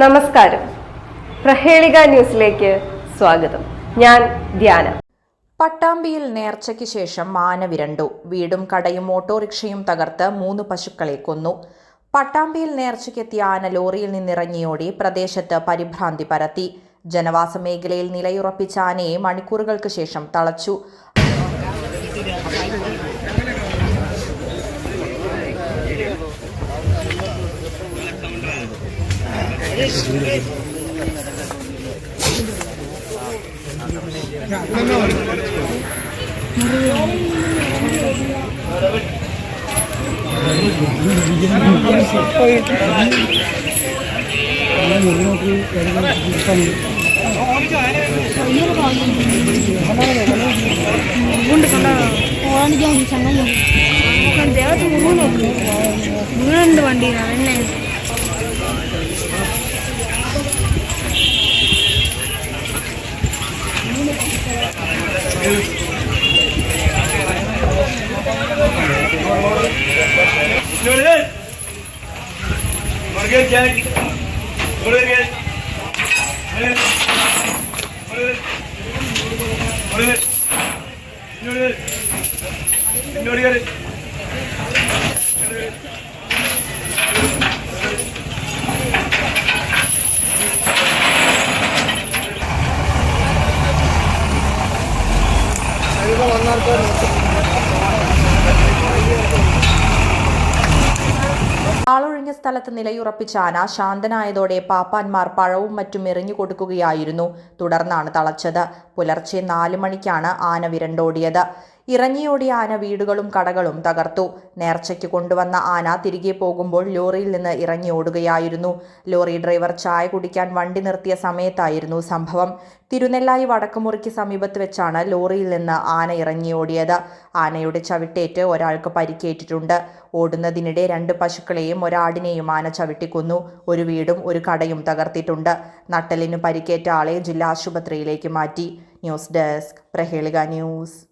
നമസ്കാരം. പ്രഹേളിക ന്യൂസിലേക്ക് സ്വാഗതം. ഞാൻ ധ്യാന. പട്ടാമ്പിയിൽ നേർച്ചയ്ക്ക് ശേഷം മാന വിരണ്ടു. വീടും കടയും ഓട്ടോറിക്ഷയും തകർത്ത് മൂന്ന് പശുക്കളെ കൊന്നു. പട്ടാമ്പിയിൽ നേർച്ചയ്ക്കെത്തിയ ആന ലോറിയിൽ നിന്നിറങ്ങിയോടി പ്രദേശത്ത് പരിഭ്രാന്തി പരത്തി. ജനവാസ മേഖലയിൽ നിലയുറപ്പിച്ച ആനയെ മണിക്കൂറുകൾക്ക് ശേഷം തളച്ചു. ഓടിക്കാൻ ചങ്ങല ദേവത്ത് മുഴുവൻ മുഴുവൻ വണ്ടിയിലാണ് എന്നെ സ്ഥലത്ത് നിലയുറപ്പിച്ച ആന ശാന്തനായതോടെ പാപ്പാന്മാർ പഴവും മറ്റും എറിഞ്ഞു കൊടുക്കുകയായിരുന്നു. തുടർന്നാണ് തളച്ചത്. പുലർച്ചെ നാല് മണിക്കാണ് ആന വിരണ്ടോടിയത്. ഇറങ്ങിയോടിയ ആന വീടുകളും കടകളും തകർത്തു. നേർച്ചയ്ക്ക് കൊണ്ടുവന്ന ആന തിരികെ പോകുമ്പോൾ ലോറിയിൽ നിന്ന് ഇറങ്ങി ഓടുകയായിരുന്നു. ലോറി ഡ്രൈവർ ചായ കുടിക്കാൻ വണ്ടി നിർത്തിയ സമയത്തായിരുന്നു സംഭവം. തിരുനെല്ലായി വടക്കുമുറിക്ക് സമീപത്ത് വെച്ചാണ് ലോറിയിൽ നിന്ന് ആന ഇറങ്ങിയോടിയത് ആനയുടെ ചവിട്ടേറ്റ് ഒരാൾക്ക് പരിക്കേറ്റിട്ടുണ്ട്. ഓടുന്നതിനിടെ രണ്ട് പശുക്കളെയും ഒരാടിനെയും ആന ചവിട്ടിക്കൊന്നു. ഒരു വീടും ഒരു കടയും തകർത്തിട്ടുണ്ട്. നട്ടലിന് പരിക്കേറ്റ ആളെ ജില്ലാ ആശുപത്രിയിലേക്ക് മാറ്റി. News desk Prahelika news.